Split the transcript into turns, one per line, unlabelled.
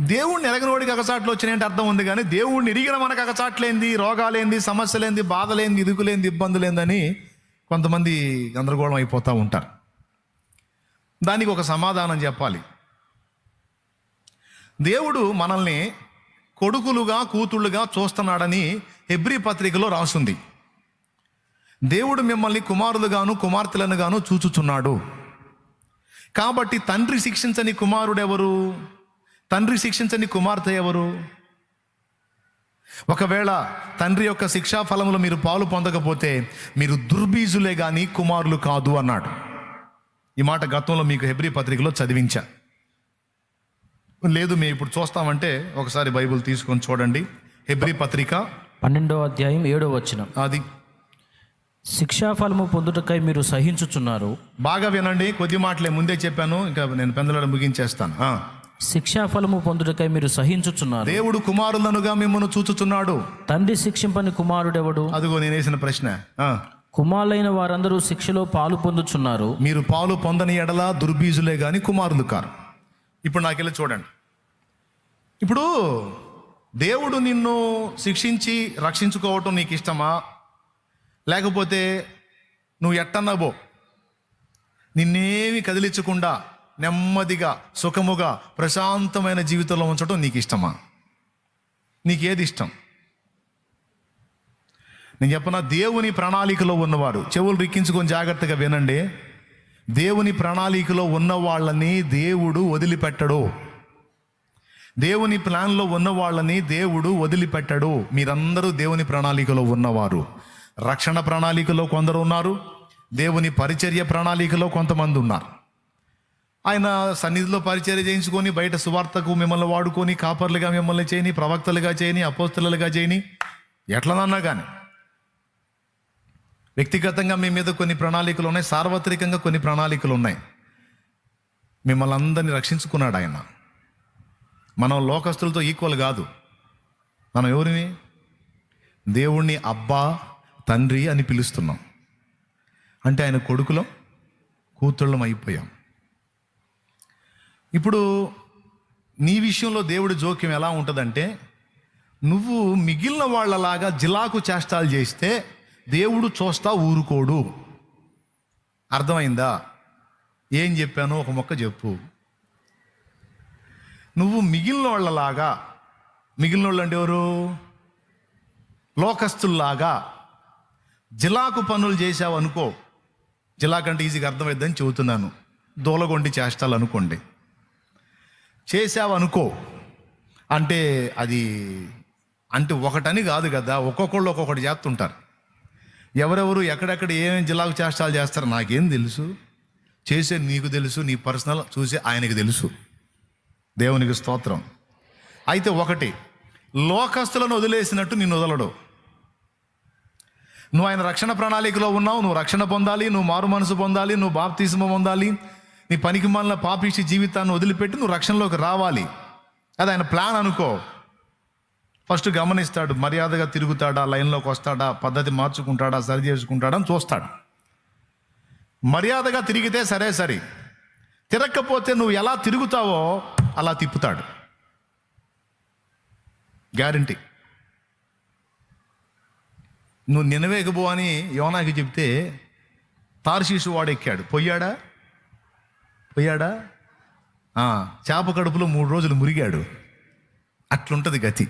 దేవుణ్ణి ఎరగనోడికి అగచాట్లు వచ్చినాయంటే అర్థం ఉంది కానీ దేవుణ్ణి ఎరిగిన మనకు అగచాట్లేంది రోగాలేంది సమస్యలేంది బాధలేంది ఇరుకులేంది ఇబ్బందులేందని కొంతమంది గందరగోళం అయిపోతూ ఉంటారు. దానికి ఒక సమాధానం చెప్పాలి. దేవుడు మనల్ని కొడుకులుగా కూతుళ్ళుగా చూస్తున్నాడని హెబ్రి పత్రికలో రాసుంది. దేవుడు మిమ్మల్ని కుమారులుగాను కుమార్తెలను గాను చూచుచున్నాడు. కాబట్టి తండ్రి శిక్షించని కుమారుడెవరు? తండ్రి శిక్షించని కుమార్తె ఎవరు? ఒకవేళ తండ్రి యొక్క శిక్షా ఫలములు మీరు పాలు పొందకపోతే మీరు దుర్బీజులే కానీ కుమారులు కాదు అన్నాడు. ఈ మాట గతంలో మీకు హెబ్రి పత్రికలో చదివించా. లేదు మేము ఇప్పుడు చూస్తామంటే ఒకసారి బైబిల్ తీసుకొని చూడండి. హెబ్రి పత్రిక
పన్నెండో అధ్యాయం ఏడో వచనం.
అది.
శిక్షాఫలము పొందుటకై మీరు సహించుచున్నారు.
బాగా వినండి కొద్ది మాటలే ముందే చెప్పాను ఇంకా నేను పెందలను ముగించేస్తాను.
శిక్షాఫలము పొందుటకై మీరు సహించుచున్నారు.
దేవుడు కుమారులనుగా మిమ్మల్ని చూచుచున్నాడు.
తండ్రి శిక్షింపని కుమారుడెవడు?
అదిగో నేను వేసిన ప్రశ్న.
కుమారులైన వారందరూ శిక్షలో పాలు పొందుచున్నారు.
మీరు పాలు పొందని ఎడల దుర్బీజులే గాని కుమారులు కారు. ఇప్పుడు నాకెళ్ళి చూడండి. ఇప్పుడు దేవుడు నిన్ను శిక్షించి రక్షించుకోవటం నీకు ఇష్టమా? లేకపోతే నువ్వు ఎట్టన్నా పో. నిన్నేమి కదిలించకుండా నెమ్మదిగా సుఖముగా ప్రశాంతమైన జీవితంలో ఉంచడం నీకు ఇష్టమా నీకేది ఇష్టం నేను చెప్పనా దేవుని ప్రణాళికలో ఉన్నవారు చెవులు రిక్కించుకొని జాగ్రత్తగా వినండి. దేవుని ప్రణాళికలో ఉన్న వాళ్ళని దేవుడు వదిలిపెట్టడు. దేవుని ప్లాన్లో ఉన్న వాళ్ళని దేవుడు వదిలిపెట్టడు. మీరందరూ దేవుని ప్రణాళికలో ఉన్నవారు. రక్షణ ప్రణాళికలో కొందరు ఉన్నారు. దేవుని పరిచర్య ప్రణాళికలో కొంతమంది ఉన్నారు. ఆయన సన్నిధిలో పరిచర్య చేయించుకొని బయట సువార్తకు మిమ్మల్ని వాడుకొని కాపర్లుగా మిమ్మల్ని చేయని ప్రవక్తలుగా చేయని అపోస్తలుగా చేయని ఎట్లనన్నా కానీ వ్యక్తిగతంగా మీ మీద కొన్ని ప్రణాళికలు ఉన్నాయి సార్వత్రికంగా కొన్ని ప్రణాళికలు ఉన్నాయి. మిమ్మల్ని అందరినీ రక్షించుకున్నాడు ఆయన. మనం లోకస్తులతో ఈక్వల్ కాదు. మనం ఎవరిని? దేవుణ్ణి అబ్బా తండ్రి అని పిలుస్తున్నాం. అంటే ఆయన కొడుకులం కూతుళ్ళం అయిపోయాం. ఇప్పుడు నీ విషయంలో దేవుడి జోక్యం ఎలా ఉంటుందంటే నువ్వు మిగిలిన వాళ్ళలాగా జిలాకు చేష్టాలు చేస్తే దేవుడు చూస్తా ఊరుకోడు. అర్థమైందా? ఏం చెప్పానో ఒక మొక్క చెప్పు. నువ్వు మిగిలిన వాళ్ళలాగా మిగిలిన వాళ్ళు అంటే ఎవరు? లోకస్తుల్లాగా జిలాకు పనులు చేసావు అనుకో జిలాకంటే ఈజీగా అర్థమైద్దని చెబుతున్నాను. దూలగొండి చేష్టాలు అనుకోండి. చేసావు అనుకో అంటే అది అంటే ఒకటని కాదు కదా ఒక్కొక్కళ్ళు ఒక్కొక్కటి చేస్తుంటారు. ఎవరెవరు ఎక్కడెక్కడ ఏమేమి జిల్లాకు చేష్టాలు చేస్తారు నాకేం తెలుసు. చేసే నీకు తెలుసు నీ పర్సనల్ చూసే ఆయనకి తెలుసు. దేవునికి స్తోత్రం. అయితే ఒకటి లోకస్తులను వదిలేసినట్టు నిన్ను వదలడు. నువ్వు ఆయన రక్షణ ప్రణాళికలో ఉన్నావు నువ్వు రక్షణ పొందాలి నువ్వు మారు మనసు పొందాలి నువ్వు బాప్తీసమ పొందాలి. నీ పనికి మాలిన పాపిష్టి జీవితాన్ని వదిలిపెట్టి నువ్వు రక్షణలోకి రావాలి. అది ఆయన ప్లాన్ అనుకో. ఫస్ట్ గమనిస్తాడు మర్యాదగా తిరుగుతాడా లైన్లోకి వస్తాడా పద్ధతి మార్చుకుంటాడా సరి చేసుకుంటాడా అని చూస్తాడు. మర్యాదగా తిరిగితే సరే సరే. తిరగకపోతే నువ్వు ఎలా తిరుగుతావో అలా తిప్పుతాడు. గ్యారంటీ. నువ్వు నినవేగబో అని యోనాకి చెప్తే తార్షీసు వాడెక్కాడు. పొయ్యాడా? పోయాడా? చేప కడుపులో మూడు రోజులు మురిగాడు. అట్లుంటుంది గతి.